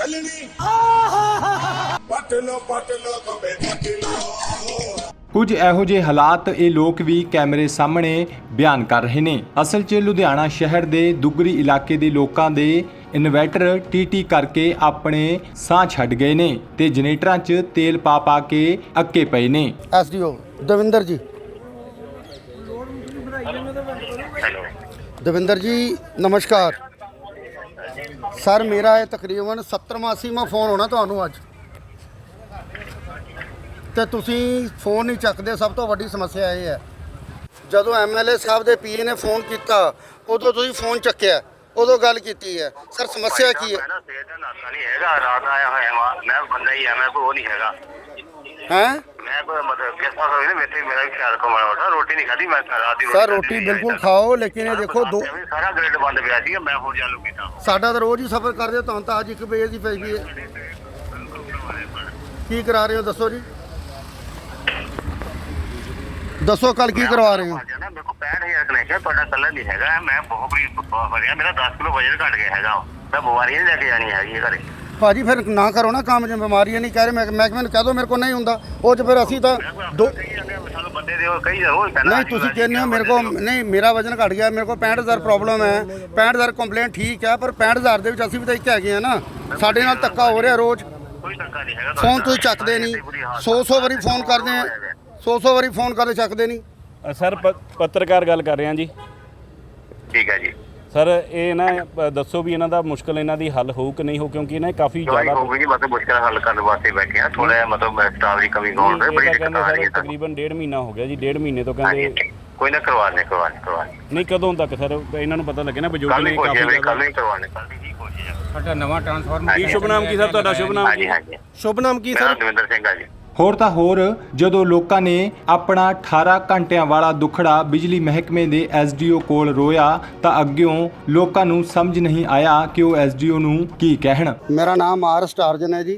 ਚੱਲਣੀ। ਪੱਟ ਲੋ ਪੱਟ ਲੋ ਕੰਬੇ ਪੱਟ ਲੋ ਕੁਝ ਇਹੋ ਜਿਹੇ ਹਾਲਾਤ ਇਹ ਲੋਕ ਵੀ ਕੈਮਰੇ ਸਾਹਮਣੇ ਬਿਆਨ ਕਰ ਰਹੇ ਨੇ। ਅਸਲ 'ਚ ਲੁਧਿਆਣਾ ਸ਼ਹਿਰ ਦੇ ਦੁੱਗਰੀ ਇਲਾਕੇ ਦੇ ਲੋਕਾਂ ਦੇ ਇਨਵਰਟਰ ਟੀਟੀ ਕਰਕੇ ਆਪਣੇ ਸਾਹ ਛੱਡ ਗਏ ਨੇ ਤੇ ਜਨਰੇਟਰਾਂ 'ਚ ਤੇਲ ਪਾ ਪਾ ਕੇ ਅੱਕੇ ਪਏ ਨੇ। ਐਸਡੀਓ ਦਵਿੰਦਰ ਜੀ। ਦਵਿੰਦਰ ਜੀ ਨਮਸਕਾਰ। ਸਰ ਮੇਰਾ ਇਹ ਤਕਰੀਬਨ 70 80ਵਾਂ ਫੋਨ ਹੋਣਾ ਤੁਹਾਨੂੰ ਅੱਜ। ਤੇ ਤੁਸੀਂ ਫੋਨ ਨਹੀਂ ਚੱਕਦੇ ਸਭ ਤੋਂ ਵੱਡੀ ਸਮੱਸਿਆ ਇਹ ਹੈ। ਜਦੋਂ ਐਮਐਲਏ ਸਾਹਿਬ ਦੇ ਪੀਏ ਨੇ ਫੋਨ ਕੀਤਾ ਉਦੋਂ ਤੁਸੀਂ ਫੋਨ ਚੱਕਿਆ ਉਦੋਂ ਗੱਲ ਕੀਤੀ ਹੈ। ਸਰ ਸਮੱਸਿਆ ਕੀ ਹੈ? ਮੈਂ ਨਾ ਸਵੇਰ ਦਾ ਨਾਤਾ ਨਹੀਂ ਹੈਗਾ ਰਾਤ ਆਇਆ ਹੋਇਆ ਮੈਂ ਬੰਦਾ ਹੀ ਆ ਮੈਂ ਕੋਈ ਉਹ ਨਹੀਂ ਹੈਗਾ। ਹੈ? ਵੀ ਦੀ ਸਰ ਰੋਟੀ ਬਿਲਕੁਲ ਖਾਓ ਲੇਕਿਨ ਇਹ ਦੇਖੋ ਦੋ ਸਾਰਾ ਗ੍ਰਿਡ ਬੰਦ ਪਿਆ ਸੀਗਾ ਮੈਂ ਹੋਰ ਚਾਲੂ ਕੀਤਾ ਸਾਡਾ ਤਾਂ ਰੋਜ਼ ਹੀ ਸਫ਼ਰ ਕਰਦੇ ਤੁਹਾਨੂੰ ਤਾਂ ਅੱਜ ਇੱਕ ਵਜੇ ਦੀ ਪਈ ਗਈ ਹੈ। ਕੀ ਕਰਾ ਰਹੇ ਹੋ ਦੱਸੋ ਜੀ। ਦੱਸੋ ਕੱਲ ਕੀ ਕਰਵਾ ਰਹੇ ਹੋ? ਮੇਰੇ ਕੋਲ 65000 ਕਨੈਕਸ਼ਨ ਤੁਹਾਡਾ ਕੱਲਾ ਨਹੀਂ ਹੈਗਾ ਮੈਂ ਬਹੁਤ ਬੜੀ ਵਧਿਆ ਮੇਰਾ 10 ਕਿਲੋ ਵਜਨ ਘਟ ਗਿਆ ਹੈਗਾ। ਮੈਂ ਬਿਮਾਰੀਆਂ ਨਹੀਂ ਲੈ ਕੇ ਜਾਣੀ ਹੈਗੀ ਇਹ ਘਰੇ। ਭਾਜੀ ਫਿਰ ਨਾ ਕਰੋ ਨਾ ਕੰਮ ਜੇ ਬਿਮਾਰੀਆਂ ਨਹੀਂ ਕਹਿ ਰਹੇ ਮੈਂ ਮਹਿਕਮੇ ਨੂੰ ਕਹਿ ਦੋ ਮੇਰੇ ਕੋਲ ਨਹੀਂ ਹੁੰਦਾ। ਉਹ ਚ ਫਿਰ ਅਸੀਂ ਤਾਂ ਦੋ ਆ, ਸਾਨੂੰ ਬੰਦੇ ਉਹ ਨਹੀਂ ਤੁਸੀਂ ਕਹਿੰਦੇ ਹੋ ਮੇਰੇ ਕੋਲ ਨਹੀਂ ਮੇਰਾ ਵਜਨ ਘਟ ਗਿਆ ਮੇਰੇ ਕੋਲ 65000 ਪ੍ਰੋਬਲਮ ਹੈ। 65000 ਕੰਪਲੇਂਟ ਠੀਕ ਹੈ ਪਰ 65000 ਦੇ ਵਿੱਚ ਅਸੀਂ ਵੀ ਤਾਂ ਇੱਕ ਹੈਗੇ ਆ ਨਾ। ਸਾਡੇ ਨਾਲ ਧੱਕਾ ਹੋ ਰਿਹਾ ਰੋਜ਼। ਕੋਈ ਧੱਕਾ ਨਹੀਂ ਹੈਗਾ ਫੋਨ ਤੁਸੀਂ ਚੱਕਦੇ ਨਹੀਂ। 100 100 ਵਾਰੀ ਫੋਨ ਕਰਦੇ ਆ। 100 100 ਵਾਰੀ ਫੋਨ ਕਰਦੇ ਚੱਕਦੇ ਨਹੀਂ। ਸਰ ਪੱਤਰਕਾਰ ਗੱਲ ਕਰ ਰਹੇ ਹਾਂ ਜੀ। ਠੀਕ ਹੈ ਜੀ। ਸਰ ਇਹ ਨਾ ਅ, ਦੱਸੋ ਵੀ ਇਹਨਾਂ ਦਾ ਮੁਸ਼ਕਲ ਇਹਨਾਂ ਦੀ ਹੱਲ ਹੋਊ ਕਿ ਨਹੀਂ ਹੋ ਕਿਉਂਕਿ ਇਹਨਾਂ ਕਾਫੀ ਦਵਾਈ ਜ਼ਿਆਦਾ ਹੋਊਗੀ ਜੀ ਮਤਲਬ ਮੁਸ਼ਕਲ ਹੱਲ ਕਰਨ ਵਾਸਤੇ ਬੈਠੇ ਆ ਥੋੜਾ ਜਿਹਾ ਮਤਲਬ ਸਟਾਫ ਦੀ ਕਮੀ ਹੋਣ ਦੇ ਇਹ ਬੜੀ ਤਾਂ ਦਿੱਕਤ ਕਹਿੰਦੇ ਆ ਰਹੀ ਹੈ ਸਰ ਤਕਰੀਬਨ ਡੇਢ ਮਹੀਨਾ ਹੋ ਗਿਆ ਜੀ ਡੇਢ ਮਹੀਨੇ ਤੋਂ ਹਾਂਜੀ ਕਹਿੰਦੇ ਕੋਈ ਨਾ ਕਰਵਾਣੇ ਕਰਵਾਣੇ ਕਰਵਾਣੇ ਨਹੀਂ ਕਦੋਂ ਤੱਕ ਸਰ? ਇਹਨਾਂ ਨੂੰ ਪਤਾ ਲੱਗੇ ਨਾ ਬਜ਼ੁਰਗ ਕੱਲ ਨੇ ਹੀ ਕਾਫੀ ਕੋਸ਼ਿਸ਼ ਜ਼ਿਆਦਾ ਹੀ ਕਰਵਾਣੇ ਕੱਲ ਦੀ ਜੀ ਕੋਸ਼ਿਸ਼ ਹੈ ਸਾਡਾ ਨਵਾਂ ਟਰਾਂਸਫਾਰਮਰ ਕੀ ਸ਼ੁਭ ਨਾਮ ਕੀ ਸਰ? ਤੁਹਾਡਾ ਸ਼ੁਭ ਨਾਮ ਹਾਂਜੀ ਕੀ? ਹਾਂਜੀ ਸ਼ੁਭ ਨਾਮ ਕੀ ਮੇਰਾ ਦਵਿੰਦਰ ਸਿੰਘ ਆ ਜੀ। ਹੋਰ ਤਾਂ ਹੋਰ ਜਦੋਂ ਲੋਕਾਂ ਨੇ ਆਪਣਾ 18 ਘੰਟਿਆਂ ਵਾਲਾ ਦੁਖੜਾ ਬਿਜਲੀ ਮਹਿਕਮੇ ਦੇ ਐਸਡੀਓ ਕੋਲ ਰੋਇਆ ਤਾਂ ਅੱਗਿਓਂ ਲੋਕਾਂ ਨੂੰ ਸਮਝ ਨਹੀਂ ਆਇਆ ਕਿ ਉਹ ਐਸਡੀਓ ਨੂੰ ਕੀ ਕਹਿਣ। ਮੇਰਾ ਨਾਮ ਆਰ ਸਟਾਰਜਨ ਹੈ ਜੀ।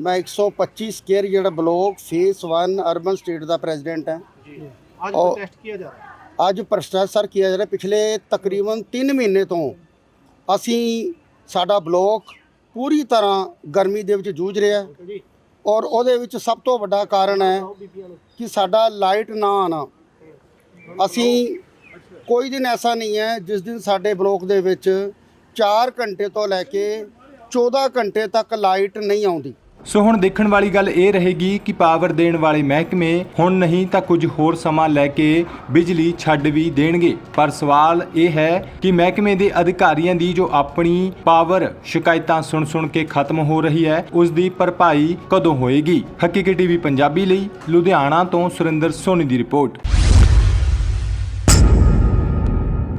ਮੈਂ 125 ਸਕੁਅਰ ਜਿਹੜਾ ਬਲੋਕ ਫੇਸ 1 ਅਰਬਨ ਸਟੇਟ ਦਾ ਪ੍ਰੈਜ਼ੀਡੈਂਟ ਹਾਂ। ਅੱਜ ਪ੍ਰੋਟੈਸਟ ਕੀਤਾ ਜਾ ਰਿਹਾ ਅੱਜ ਪ੍ਰੋਟੈਸਟ ਸਰ ਕੀਤਾ ਜਾ ਰਿਹਾ। ਪਿਛਲੇ ਤਕਰੀਬਨ 3 ਮਹੀਨੇ ਤੋਂ ਅਸੀਂ ਸਾਡਾ ਬਲੋਕ ਪੂਰੀ ਤਰ੍ਹਾਂ ਗਰਮੀ ਦੇ ਵਿੱਚ ਜੂਝ ਰਿਹਾ ਹੈ। ਔਰ ਉਹਦੇ ਵਿੱਚ ਸਭ ਤੋਂ ਵੱਡਾ ਕਾਰਨ ਹੈ ਕਿ ਸਾਡਾ ਲਾਈਟ ਨਾ ਆਣਾ। ਅਸੀਂ ਕੋਈ ਦਿਨ ਐਸਾ ਨਹੀਂ ਹੈ, ਜਿਸ ਦਿਨ ਸਾਡੇ ਬਲੋਕ ਦੇ ਵਿੱਚ 4 ਘੰਟੇ ਤੋਂ ਲੈ ਕੇ 14 ਘੰਟੇ ਤੱਕ ਲਾਈਟ ਨਹੀਂ ਆਉਂਦੀ। ਸੋ ਹੁਣ ਦੇਖਣ ਵਾਲੀ ਗੱਲ ਇਹ ਰਹੇਗੀ ਕਿ ਪਾਵਰ ਦੇਣ ਵਾਲੇ ਮਹਿਕਮੇ ਹੁਣ ਨਹੀਂ ਤਾਂ ਕੁਝ ਹੋਰ ਸਮਾਂ ਲੈ ਕੇ ਬਿਜਲੀ ਛੱਡ ਵੀ ਦੇਣਗੇ। ਪਰ ਸਵਾਲ ਇਹ ਹੈ ਕਿ ਮਹਿਕਮੇ ਦੇ ਅਧਿਕਾਰੀਆਂ ਦੀ ਜੋ ਆਪਣੀ ਪਾਵਰ ਸ਼ਿਕਾਇਤਾਂ ਸੁਣ ਸੁਣ ਕੇ ਖਤਮ ਹੋ ਰਹੀ ਹੈ, ਉਸ ਦੀ ਭਰਪਾਈ ਕਦੋਂ ਹੋਏਗੀ? ਹਕੀਕੀ ਟੀਵੀ ਪੰਜਾਬੀ ਲਈ ਲੁਧਿਆਣਾ ਤੋਂ ਸੁਰਿੰਦਰ ਸੋਨੀ ਦੀ ਰਿਪੋਰਟ।